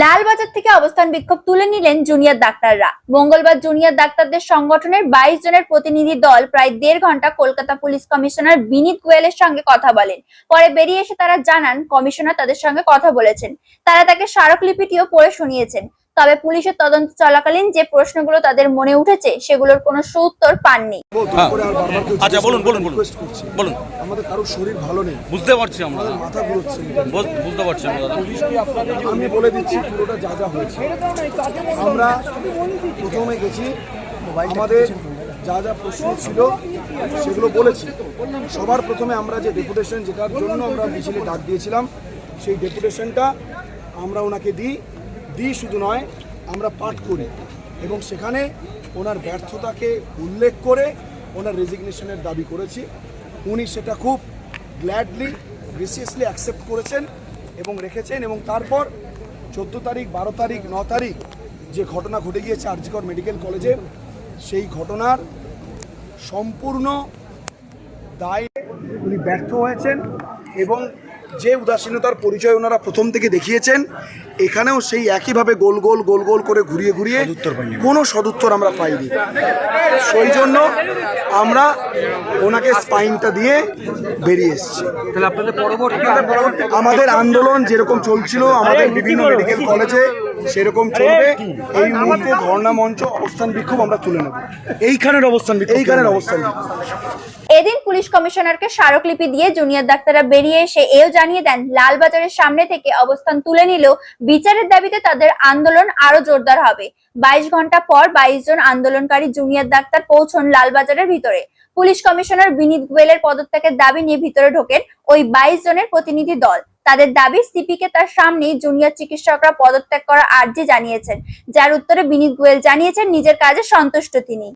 লালবাজার থেকে অবস্থান বিক্ষোভ তুলে নিলেন জুনিয়র ডাক্তাররা। মঙ্গলবার জুনিয়র ডাক্তারদের সংগঠনের বাইশ জনের প্রতিনিধি দল প্রায় দেড় ঘণ্টা কলকাতা পুলিশ কমিশনার বিনীত গোয়েলের সঙ্গে কথা বলেন। পরে বেরিয়ে এসে তারা জানান, কমিশনার তাদের সঙ্গে কথা বলেছেন। তারা তাকে স্মারকলিপিটিও পড়ে শুনিয়েছেন। তবে পুলিশের তদন্ত চলাকালীন যে প্রশ্নগুলো তাদের মনে উঠেছে সেগুলোর কোনো সুউত্তর পাননি। করে আচ্ছা বলুন বলুন বলুন বলুন। আমাদের কারোর শরীর ভালো নেই। বুঝতে পারছি আমরা। মাথা ঘুরোচ্ছে বুঝ- বুঝতে পারছি আমরা আমি বলে দিচ্ছি পুরোটা যা যা হয়েছে। আমরা প্রথমে গেছি আমাদের যা যা প্রশ্ন ছিল সেগুলো বলেছি। সবার প্রথমে আমরা যে ডেপুটেশন যেটার জন্য আমরা মিছিলে ডাক দিয়েছিলাম সেই ডেপুটেশনটা আমরা ওনাকে দিই। দিই শুধু নয়, আমরা পাঠ করি। এবং সেখানে ওনার ব্যর্থতাকে উল্লেখ করে ওনার রেজিগনেশনের দাবি করেছি। উনি সেটা খুব গ্ল্যাডলি গ্রেসিয়াসলি অ্যাকসেপ্ট করেছেন এবং রেখেছেন এবং তারপর চোদ্দ তারিখ, বারো তারিখ, ন তারিখ যে ঘটনা ঘটে গিয়েছে আরজিকর মেডিকেল কলেজে, সেই ঘটনার সম্পূর্ণ দায় উনি ব্যর্থ হয়েছেন এবং যে উদাসীনতার পরিচয় ওনারা প্রথম থেকে দেখিয়েছেন এখানেও সেই একইভাবে গোল গোল গোল গোল করে ঘুরিয়ে ঘুরিয়ে কোনো সদুত্তর আমরা পাইনি। সেই জন্য আমরা ওনাকে স্পাইনটা দিয়ে বেরিয়ে এসেছি। আমাদের আন্দোলন যেরকম চলছিল আমাদের বিভিন্ন মেডিকেল কলেজে সেরকম চলবে। এই মুহূর্তে ধর্ণা মঞ্চ অবস্থান বিক্ষোভ আমরা তুলে নেব। এইখানের অবস্থান এইখানের অবস্থান এদিন পুলিশ কমিশনারকে স্মারকলিপি দিয়ে জুনিয়র ডাক্তাররা বেরিয়ে এসে এও জানিয়ে দেন, লালবাজারের সামনে থেকে অবস্থান তুলে নিলেও বিচারের দাবিতে তাদের আন্দোলন আরও জোরদার হবে। বাইশ ঘণ্টা পর বাইশ জন আন্দোলনকারী জুনিয়র ডাক্তার পৌঁছন লালবাজারের ভিতরে। পুলিশ কমিশনার বিনীত গোয়েলের পদত্যাগের দাবি নিয়ে ভিতরে ঢোকেন ওই বাইশ জনের প্রতিনিধি দল। তাদের দাবি, সিপিকে তার সামনেই জুনিয়র চিকিৎসকরা পদত্যাগ করার আর্জি জানিয়েছেন। যার উত্তরে বিনীত গোয়েল জানিয়েছেন, নিজের কাজে সন্তুষ্ট তিনি।